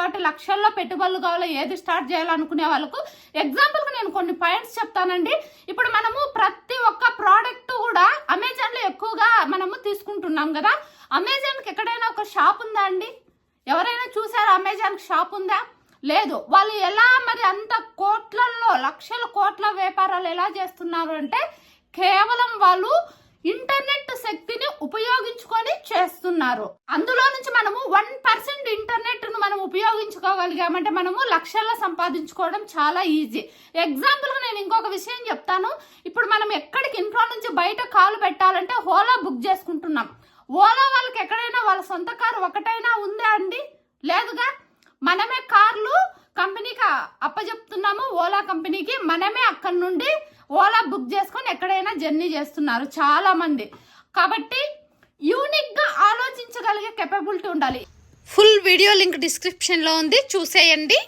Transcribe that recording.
కాబట్టి లక్షల్లో పెట్టుబడులు కావాలో ఏది స్టార్ట్ చేయాలనుకునే వాళ్ళకు ఎగ్జాంపుల్కి నేను కొన్ని పాయింట్స్ చెప్తానండి. ఇప్పుడు మనము ప్రతి ఒక్క ప్రోడక్ట్ కూడా అమెజాన్లో ఎక్కువగా మనము తీసుకుంటున్నాం కదా. అమెజాన్కి ఎక్కడైనా ఒక షాప్ ఉందా అండి? ఎవరైనా చూసారా అమెజాన్ షాప్ ఉందా? లేదు. వాళ్ళు ఎలా మరి అంత కోట్లల్లో లక్షల కోట్ల వ్యాపారాలు ఎలా చేస్తున్నారు అంటే కేవలం వాళ్ళు ఇంటర్నెట్ శక్తిని ఉపయోగించుకొని చేస్తున్నారు. అందులో నుంచి మనము వన్ పర్సెంట్ ఇంటర్నెట్ ఉపయోగించుకోగలిగామంటే మనము లక్షల్లో సంపాదించుకోవడం చాలా ఈజీ. ఎగ్జాంపుల్గా నేను ఇంకొక విషయం చెప్తాను. ఇప్పుడు మనం ఎక్కడికి ఇంట్లో నుంచి బయట కాలు పెట్టాలంటే ఓలా బుక్ చేసుకుంటున్నాం. ఓలా వాళ్ళకి ఎక్కడైనా వాళ్ళ సొంత కారు ఒకటైనా ఉందా అండి? లేదుగా? మనమే కార్లు కంపెనీకి అప్పచెప్తున్నాము ఓలా కంపెనీకి మనమే అక్కడి నుండి ఓలా బుక్ చేసుకొని ఎక్కడైనా జర్నీ చేస్తున్నారు చాలా మంది. కాబట్టి యూనిక్గా ఆలోచించగలిగే కెపబిలిటీ ఉండాలి. ఫుల్ వీడియో లింక్ డిస్క్రిప్షన్లో ఉంది. చూసేయండి.